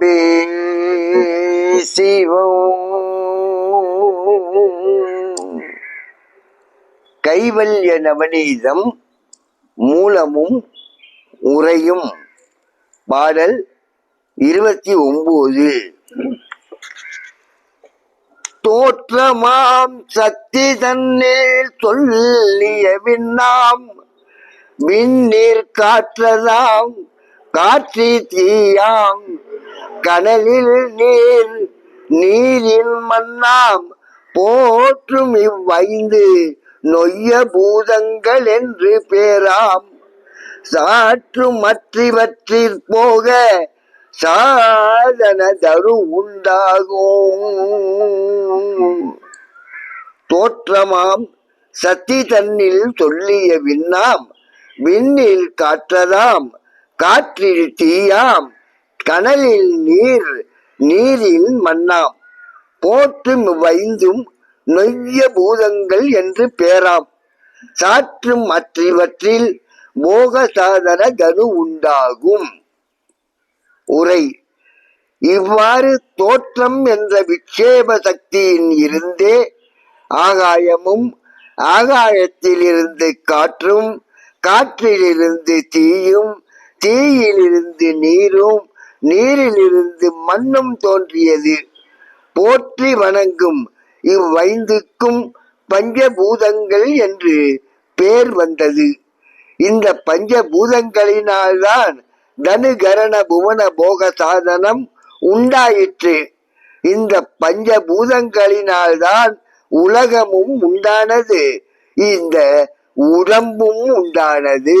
அன்பே சிவம் கைவல்ய நவநீதம் மூலமும் உரையும் பாடல் இருபத்தி ஒன்பது தோற்றமாம் சக்தி தன்னில் சொல்லிய விண்ணாம். விண்ணீர் காற்றதாம் காற்றி தீயாம் கடலில் நீர் நீரின் மன்னாம் போற்றும் இவ்வைந்து நொய்ய பூதங்கள் என்று பேராம். சாற்று மற்றவற்றிற் போக சாதன தரு உண்டாகும். தோற்றமாம் சத்தி தன்னில் சொல்லிய விண்ணாம் விண்ணில் காற்றதாம் காற்றில் தீயாம் கனலில் நீர் நீரில் மண்ணாம். போற்றும் வைந்தும் நொய்ய பூதங்கள் என்று பேராம். சாற்றும் மற்றவற்றில் போக சாதன கனு உண்டாகும். உரை. இவ்வாறு தோற்றம் என்ற விக்ஷேப சக்தியின் இருந்தே ஆகாயமும் ஆகாயத்திலிருந்து காற்றும் காற்றிலிருந்து தீயும் தீயிலிருந்து நீரும் நீரிலிருந்து மண்ணும் தோன்றியது. போற்றி வணங்கும் இவ்வைந்துக்கும் பஞ்சபூதங்கள் என்று பேர் வந்தது. இந்த பஞ்சபூதங்களினால்தான் தனு கரண புவன போக சாதனம் உண்டாயிற்று. இந்த பஞ்சபூதங்களினால்தான் உலகமும் உண்டானது. இந்த உடம்பும் உண்டானது.